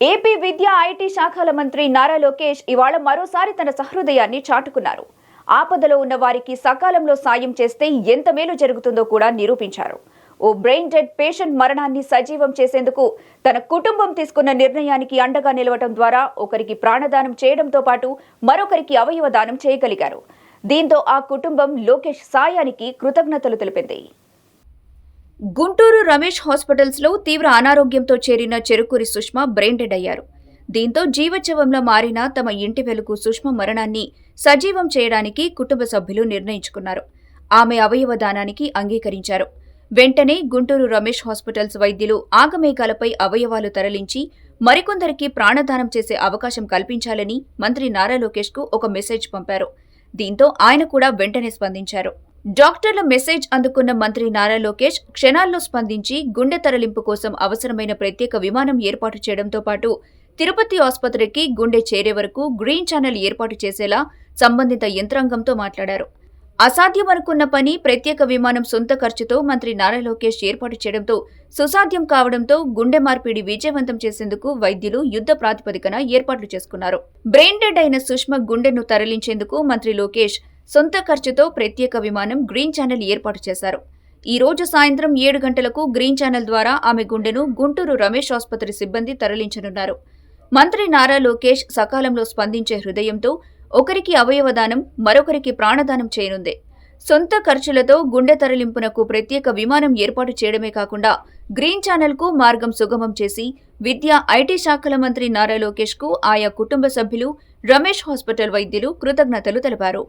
AP విద్యా IT శాఖల మంత్రి నారా లోకేష్ ఇవాళ మరోసారి తన సహృదయాన్ని చాటుకున్నారు. ఆపదలో ఉన్న వారికి సకాలంలో సాయం చేస్తే ఎంత మేలు జరుగుతుందో కూడా నిరూపించారు. ఓ బ్రెయిన్ డెడ్ పేషెంట్ మరణాన్ని సజీవం చేసేందుకు తన కుటుంబం తీసుకున్న నిర్ణయానికి అండగా నిలవటం ద్వారా ఒకరికి ప్రాణదానం చేయడంతో పాటు మరొకరికి అవయవ దానం చేయగలిగారు. దీంతో ఆ కుటుంబం లోకేష్ సాయానికి కృతజ్ఞతలు తెలిపింది. గుంటూరు రమేష్ హాస్పిటల్స్లో తీవ్ర అనారోగ్యంతో చేరిన చెరుకూరి సుష్మా బ్రెయిన్ డెడ్ అయ్యారు. దీంతో జీవోత్సవంలో మారిన తమ ఇంటి వెలుగు సుష్మా మరణాన్ని సజీవం చేయడానికి కుటుంబ సభ్యులు నిర్ణయించుకున్నారు. ఆమె అవయవ దానానికి అంగీకరించారు. వెంటనే గుంటూరు రమేష్ హాస్పిటల్స్ వైద్యులు ఆగమేఘాలపై అవయవాలు తరలించి మరికొందరికి ప్రాణదానం చేసే అవకాశం కల్పించాలని మంత్రి నారా లోకేష్కు ఒక మెసేజ్ పంపారు. దీంతో ఆయన కూడా వెంటనే స్పందించారు. డాక్టర్ల మెసేజ్ అందుకున్న మంత్రి నారా లోకేష్ క్షణాల్లో స్పందించి గుండె తరలింపు కోసం అవసరమైన ప్రత్యేక విమానం ఏర్పాటు చేయడంతో పాటు తిరుపతి ఆసుపత్రికి గుండె చేరే వరకు గ్రీన్ ఛానల్ ఏర్పాటు చేసేలా సంబంధిత యంత్రాంగంతో మాట్లాడారు. అసాధ్యమనుకున్న పని ప్రత్యేక విమానం సొంత ఖర్చుతో మంత్రి నారా లోకేష్ ఏర్పాటు చేయడంతో సుసాధ్యం కావడంతో గుండె మార్పిడి విజయవంతం చేసేందుకు వైద్యులు యుద్ధ ప్రాతిపదికన ఏర్పాట్లు చేసుకున్నారు. బ్రెయిన్ డెడ్ అయిన సుష్మ గుండెను తరలించేందుకు మంత్రి లోకేష్ సొంత ఖర్చుతో ప్రత్యేక విమానం గ్రీన్ ఛానల్ ఏర్పాటు చేశారు. ఈ రోజు సాయంత్రం ఏడు గంటలకు గ్రీన్ ఛానల్ ద్వారా ఆమె గుండెను గుంటూరు రమేష్ ఆసుపత్రి సిబ్బంది తరలించనున్నారు. మంత్రి నారా లోకేష్ సకాలంలో స్పందించే హృదయంతో ఒకరికి అవయవదానం మరొకరికి ప్రాణదానం చేయనుంది. సొంత ఖర్చులతో గుండె తరలింపునకు ప్రత్యేక విమానం ఏర్పాటు చేయడమే కాకుండా గ్రీన్ ఛానల్కు మార్గం సుగమం చేసి విద్య ఐటీ శాఖల మంత్రి నారా లోకేష్కు ఆయా కుటుంబ సభ్యులు రమేష్ హాస్పిటల్ వైద్యులు కృతజ్ఞతలు తెలిపారు.